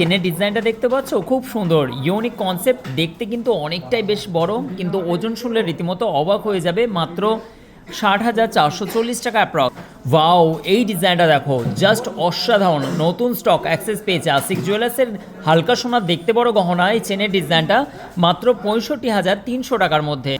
চেনের ডিজাইনটা দেখতে পাচ্ছ? খুব সুন্দর। ইউনিক কনসেপ্ট দেখতে কিন্তু অনেকটাই বেশ বড়, কিন্তু ওজন শুনলে রীতিমতো অবাক হয়ে যাবে। মাত্র ষাট হাজার চারশো চল্লিশ টাকা অ্যাপ্রক্স ওয়াও এই ডিজাইনটা দেখো জাস্ট অসাধারণ। নতুন স্টক অ্যাক্সেস পেয়েছে। আশিক জুয়েলার্সের হালকা সোনার দেখতে বড় গহনা এই চেনের ডিজাইনটা মাত্র পঁয়ষট্টি হাজার তিনশো টাকার মধ্যে।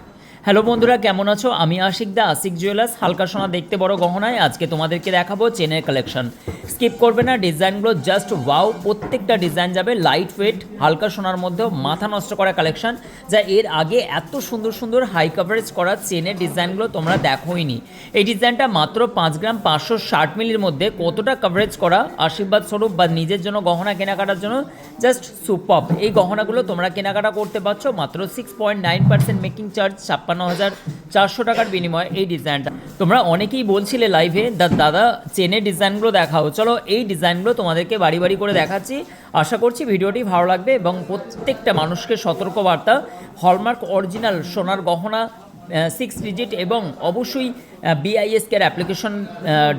হ্যালো বন্ধুরা, কেমন আছো? আমি আশিক দা, আশিক জুয়েলার্স হালকা সোনা দেখতে বড় গহনায় আজকে তোমাদেরকে দেখাবো চেনের কালেকশন স্কিপ করবে না, ডিজাইনগুলো জাস্ট ওয়াও প্রত্যেকটা ডিজাইন যাবে লাইট ওয়েট হালকা সোনার মধ্যেও মাথা নষ্ট করা কালেকশন যা এর আগে এত সুন্দর সুন্দর হাই কাভারেজ করা চেনের ডিজাইনগুলো তোমরা দেখোইনি এই ডিজাইনটা মাত্র পাঁচ গ্রাম পাঁচশো ষাট মিলির মধ্যে কতটা কাভারেজ করা আশীর্বাদ স্বরূপ বা নিজের জন্য গহনা কেনাকাটার জন্য জাস্ট সুপার এই গহনাগুলো তোমরা কেনাকাটা করতে পারছ মাত্র six point nine percent making charge ছাপ্পান্ন হাজার চারশো টাকার বিনিময়ে এই ডিজাইনটা। তোমরা অনেকেই বলছিলে লাইভে দাদা চেনের ডিজাইনগুলো দেখাও। চলো এই ডিজাইনগুলো তোমাদেরকে বাড়ি বাড়ি করে দেখাচ্ছি। আশা করছি ভিডিওটি ভালো লাগবে এবং প্রত্যেকটা মানুষকে সতর্কবার্তা, হলমার্ক অরিজিনাল সোনার গহনা সিক্স ডিজিট এবং অবশ্যই বিআইএসকের অ্যাপ্লিকেশন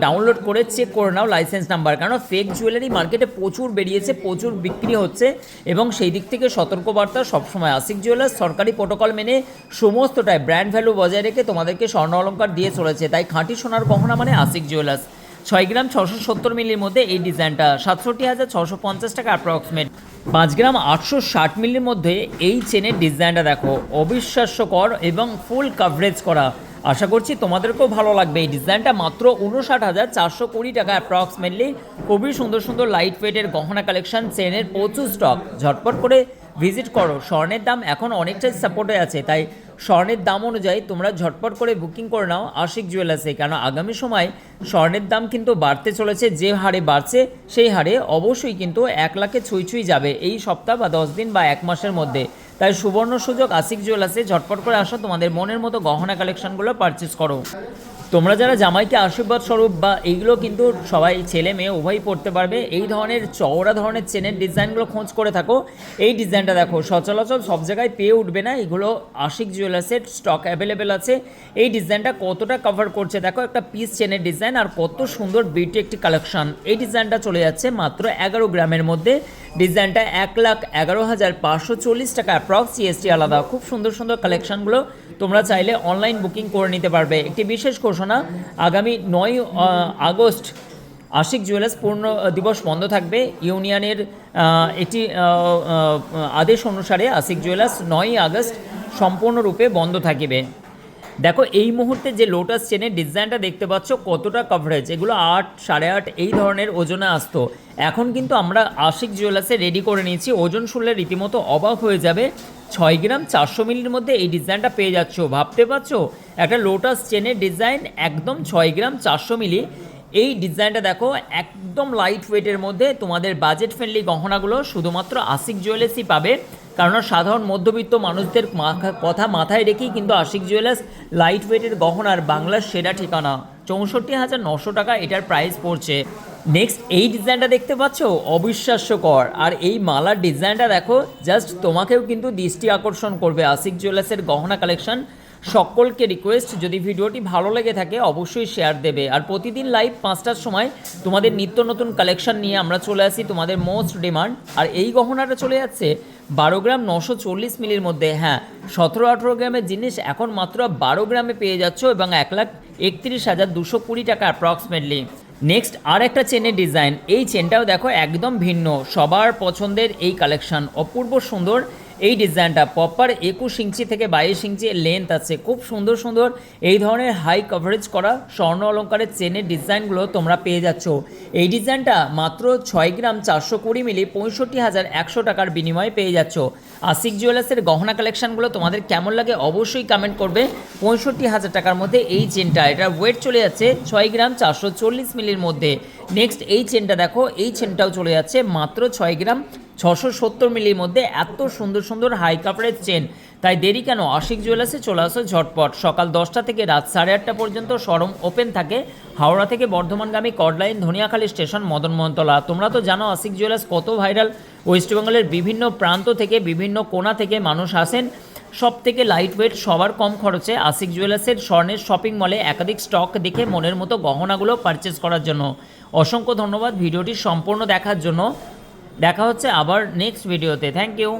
ডাউনলোড করে চেক করে নাও লাইসেন্স নাম্বার কারণ ফেক জুয়েলারি মার্কেটে প্রচুর বেরিয়েছে, প্রচুর বিক্রি হচ্ছে এবং সেই দিক থেকে সতর্কবার্তা সবসময়। আশিক জুয়েলার্স সরকারি প্রোটোকল মেনে সমস্তটাই ব্র্যান্ড ভ্যালু বজায় রেখে তোমাদেরকে স্বর্ণ অলঙ্কার দিয়ে চলেছে। তাই খাঁটি সোনার গহনা মানে আশিক জুয়েলার্স ছয় গ্রাম ছশো সত্তর মিলির মধ্যে এই ডিজাইনটা সাতষট্টি হাজার ছশো পঞ্চাশ টাকা অ্যাপ্রক্সিমেট পাঁচ গ্রাম আটশো ষাট মিলির মধ্যে এই চেনের ডিজাইনটা দেখো। অবিশ্বাস্যকর এবং ফুল কাভারেজ করা। আশা করছি তোমাদেরকেও ভালো লাগবে। এই ডিজাইনটা মাত্র উনষাট হাজার চারশো কুড়ি টাকা অ্যাপ্রক্সিমেটলি খুবই সুন্দর সুন্দর লাইট ওয়েটের গহনা কালেকশন চেনের প্রচুর স্টক ঝটপট করে ভিজিট করো। স্বর্ণের দাম এখন অনেকটাই সাপোর্টে আছে, তাই স্বর্ণের দাম অনুযায়ী তোমরা ঝটপট করে বুকিং করে নাও আশিক জুয়েলার্সে কেন আগামী সময় স্বর্ণের দাম কিন্তু বাড়তে চলেছে, যে হারে বাড়ছে সেই হারে অবশ্যই কিন্তু এক লাখে ছুঁই ছুঁই যাবে এই সপ্তাহ বা দশ দিন বা এক মাসের মধ্যে। তাই সুবর্ণ সুযোগ আশিক জুয়েলার্সে ঝটপট করে আসো, তোমাদের মনের মতো গহনা কালেকশনগুলো পারচেস করো। তোমরা যারা জামাইকে আশীর্বাদ স্বরূপ বা এইগুলো কিন্তু সবাই ছেলে মেয়ে উভয়ই পড়তে পারবে, এই ধরনের চওড়া ধরনের চেনের ডিজাইনগুলো খোঁজ করে থাকো। এই ডিজাইনটা দেখো, সচরাচর সব জায়গায় পেয়ে উঠবে না, এগুলো আশিক জুয়েলার্সের স্টক অ্যাভেলেবেল আছে। এই ডিজাইনটা কতটা কভার করছে দেখো, একটা পিস চেনের ডিজাইন আর কত সুন্দর বিউটি একটি কালেকশন এই ডিজাইনটা চলে যাচ্ছে মাত্র এগারো গ্রামের মধ্যে। ডিজাইনটা এক লাখ এগারো হাজার পাঁচশো চল্লিশ টাকা অ্যাপ্রক্স জিএসটি আলাদা। খুব সুন্দর সুন্দর কালেকশনগুলো তোমরা চাইলে অনলাইন বুকিং করে নিতে পারবে। একটি বিশেষ ঘোষণা, আগামী নয় আগস্ট আশিক জুয়েলার্স পূর্ণ দিবস বন্ধ থাকবে। ইউনিয়নের একটি আদেশ অনুসারে আশিক জুয়েলার্স নয়ই আগস্ট সম্পূর্ণরূপে বন্ধ থাকিবে। দেখো, এই মুহূর্তে যে লোটাস চেনের ডিজাইনটা দেখতে পাচ্ছ, কতটা কভারেজ এগুলো আট, সাড়ে আট, এই ধরনের ওজনে আসতো। এখন কিন্তু আমরা আশিক জুয়েলার্সে রেডি করে নিয়েছি। ওজন শুনলে রীতিমতো অবাক হয়ে যাবে। ছয় গ্রাম চারশো মিলির মধ্যে এই ডিজাইনটা পেয়ে যাচ্ছ। ভাবতে পারছ? একটা লোটাস চেনের ডিজাইন একদম ছয় গ্রাম চারশো মিলি। এই ডিজাইনটা দেখো, একদম লাইট ওয়েটের মধ্যে তোমাদের বাজেট ফ্রেন্ডলি গহনাগুলো শুধুমাত্র আশিক জুয়েলার্সই পাবে। কারণ সাধারণ মধ্যবিত্ত মানুষদের কথা মাথায় রেখেই কিন্তু আশিক জুয়েলার্স লাইট ওয়েটের গহনার বাংলার সেরা ঠিকানা। চৌষট্টি হাজার নশো টাকা এটার প্রাইস পড়ছে। নেক্সট এই ডিজাইনটা দেখতে পাচ্ছ? অবিশ্বাস্যকর। আর এই মালার ডিজাইনটা দেখো জাস্ট তোমাকেও কিন্তু দৃষ্টি আকর্ষণ করবে আশিক জুয়েলার্সের গহনা কালেকশন সকলকে রিকোয়েস্ট যদি ভিডিওটি ভালো লেগে থাকে, অবশ্যই শেয়ার দেবে। আর প্রতিদিন লাইভ পাঁচটার সময় তোমাদের নিত্য নতুন কালেকশন নিয়ে আমরা চলে আসি তোমাদের মোস্ট ডিমান্ড আর এই গহনাটা চলে যাচ্ছে বারো গ্রাম নশো চল্লিশ মিলির মধ্যে। হ্যাঁ সতেরো আঠেরো গ্রামের জিনিস এখন মাত্র বারো গ্রামে পেয়ে যাচ্ছ এবং এক লাখ একত্রিশ হাজার দুশো কুড়ি টাকা অ্যাপ্রক্সিমেটলি নেক্সট আর একটা চেনের ডিজাইন এই চেনটাও দেখো একদম ভিন্ন। সবার পছন্দের এই কালেকশন অপূর্ব সুন্দর। এই ডিজাইনটা প্রপার একুশ ইঞ্চি থেকে বাইশ ইঞ্চি লেন্থ আছে। খুব সুন্দর সুন্দর এই ধরনের হাই কভারেজ করা স্বর্ণ অলঙ্কারের চেনের ডিজাইনগুলো তোমরা পেয়ে যাচ্ছ। এই ডিজাইনটা মাত্র ছয় গ্রাম চারশো কুড়ি মিলি পঁয়ষট্টি হাজার একশো টাকার বিনিময়ে পেয়ে যাচ্ছ। আশিক জুয়েলার্সের গহনা কালেকশনগুলো তোমাদের কেমন লাগে অবশ্যই কমেন্ট করবে। পঁয়ষট্টি হাজার টাকার মধ্যে এই চেনটা, এটা ওয়েট চলে যাচ্ছে ছয় গ্রাম চারশো চল্লিশ মিলির মধ্যে। নেক্সট এই চেনটা দেখো, এই চেনটাও চলে যাচ্ছে মাত্র ছয় গ্রাম ছশো সত্তর মিলির মধ্যে এত সুন্দর সুন্দর হাই কাপড়ের চেন তাই দেরি কেন? আশিক জুয়েলার্সে চলে আসো ঝটপট। সকাল দশটা থেকে রাত সাড়ে আটটা পর্যন্ত শোরুম ওপেন থাকে। হাওড়া থেকে বর্ধমানগামী chord line Dhaniakhali station Madan Mohantala. তোমরা তো জানো আশিক জুয়েলার্স কত ভাইরাল ওয়েস্টবেঙ্গলের বিভিন্ন প্রান্ত থেকে, বিভিন্ন কোণা থেকে মানুষ আসেন। সব থেকে লাইট ওয়েট সবার কম খরচে আশিক জুয়েলার্সের স্বর্ণের শপিং মলে একাধিক স্টক দেখে মনের মতো গহনাগুলো পারচেস করার জন্য। অসংখ্য ধন্যবাদ ভিডিওটি সম্পূর্ণ দেখার জন্য। দেখা হচ্ছে আবার নেক্সট ভিডিওতে থ্যাংক ইউ